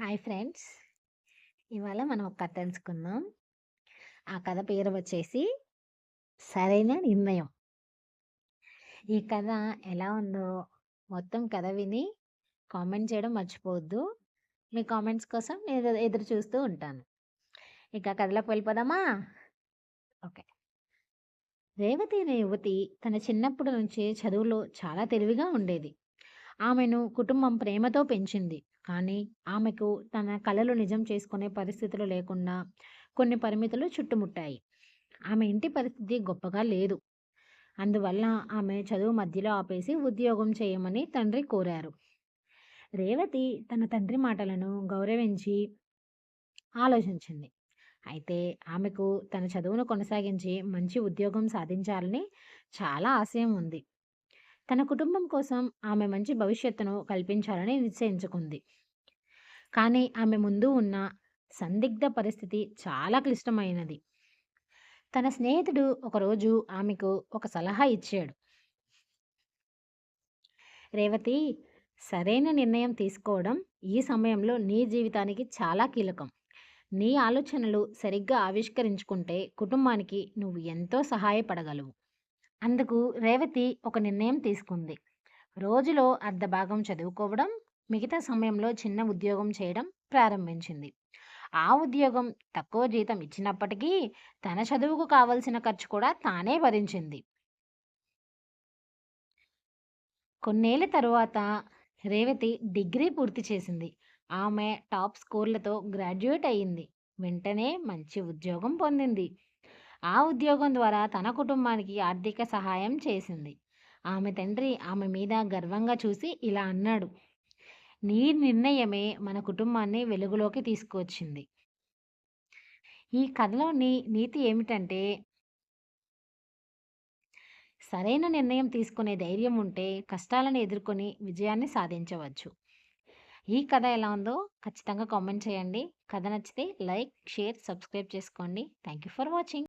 Hi friends. ఇవాళ మనం ఒక కథ తెలుసుకుందాం. ఆ కథ పేరు వచ్చేసి సరైన నిర్ణయం. ఈ కథ ఎలా ఉందో మొత్తం కథ విని కామెంట్ చేయడం మర్చిపోవద్దు. మీ కామెంట్స్ కోసం నేను ఎదురు చూస్తూ ఉంటాను. ఇక కథలోకి వెళ్ళిపోదామా? ఓకే. రేవతి అనే యువతి తన చిన్నప్పటి నుంచి చదువులో చాలా తెలివిగా ఉండేది. ఆమెను కుటుంబం ప్రేమతో పెంచింది. కానీ ఆమెకు తన కళలు నిజం చేసుకునే పరిస్థితులు లేకుండా కొన్ని పరిమితులు చుట్టుముట్టాయి. ఆమె ఇంటి పరిస్థితి గొప్పగా లేదు. అందువల్ల ఆమె చదువు మధ్యలో ఆపేసి ఉద్యోగం చేయమని తండ్రి కోరారు. రేవతి తన తండ్రి మాటలను గౌరవించి ఆలోచించింది. అయితే ఆమెకు తన చదువును కొనసాగించి మంచి ఉద్యోగం సాధించాలని చాలా ఆశయం ఉంది. తన కుటుంబం కోసం ఆమె మంచి భవిష్యత్తును కల్పించాలని నిశ్చయించుకుంది. కానీ ఆమె ముందు ఉన్న సందిగ్ధ పరిస్థితి చాలా క్లిష్టమైనది. తన స్నేహితుడు ఒకరోజు ఆమెకు ఒక సలహా ఇచ్చాడు. రేవతి సరైన నిర్ణయం తీసుకోవడం ఈ సమయంలో నీ జీవితానికి చాలా కీలకం. నీ ఆలోచనలు సరిగ్గా ఆవిష్కరించుకుంటే కుటుంబానికి నువ్వు ఎంతో సహాయపడగలవు. అందుకు రేవతి ఒక నిర్ణయం తీసుకుంది. రోజులో అర్ధ భాగం చదువుకోవడం మిగతా సమయంలో చిన్న ఉద్యోగం చేయడం ప్రారంభించింది. ఆ ఉద్యోగం తక్కువ జీతం ఇచ్చినప్పటికీ తన చదువుకు కావలసిన ఖర్చు కూడా తానే భరించింది. కొన్నేళ్ళ తరువాత రేవతి డిగ్రీ పూర్తి చేసింది. ఆమె టాప్ స్కోర్లతో గ్రాడ్యుయేట్ అయ్యింది. వెంటనే మంచి ఉద్యోగం పొందింది. ఆ ఉద్యోగం ద్వారా తన కుటుంబానికి ఆర్థిక సహాయం చేసింది. ఆమె తండ్రి ఆమె మీద గర్వంగా చూసి ఇలా అన్నాడు. నీ నిర్ణయమే మన కుటుంబాన్ని వెలుగులోకి తీసుకువచ్చింది. ఈ కథలోని నీతి ఏమిటంటే సరైన నిర్ణయం తీసుకునే ధైర్యం ఉంటే కష్టాలను ఎదుర్కొని విజయాన్ని సాధించవచ్చు. ఈ కథ ఎలా ఉందో ఖచ్చితంగా కామెంట్ చేయండి. కథ నచ్చితే లైక్ షేర్ సబ్స్క్రైబ్ చేసుకోండి. Thank you for watching.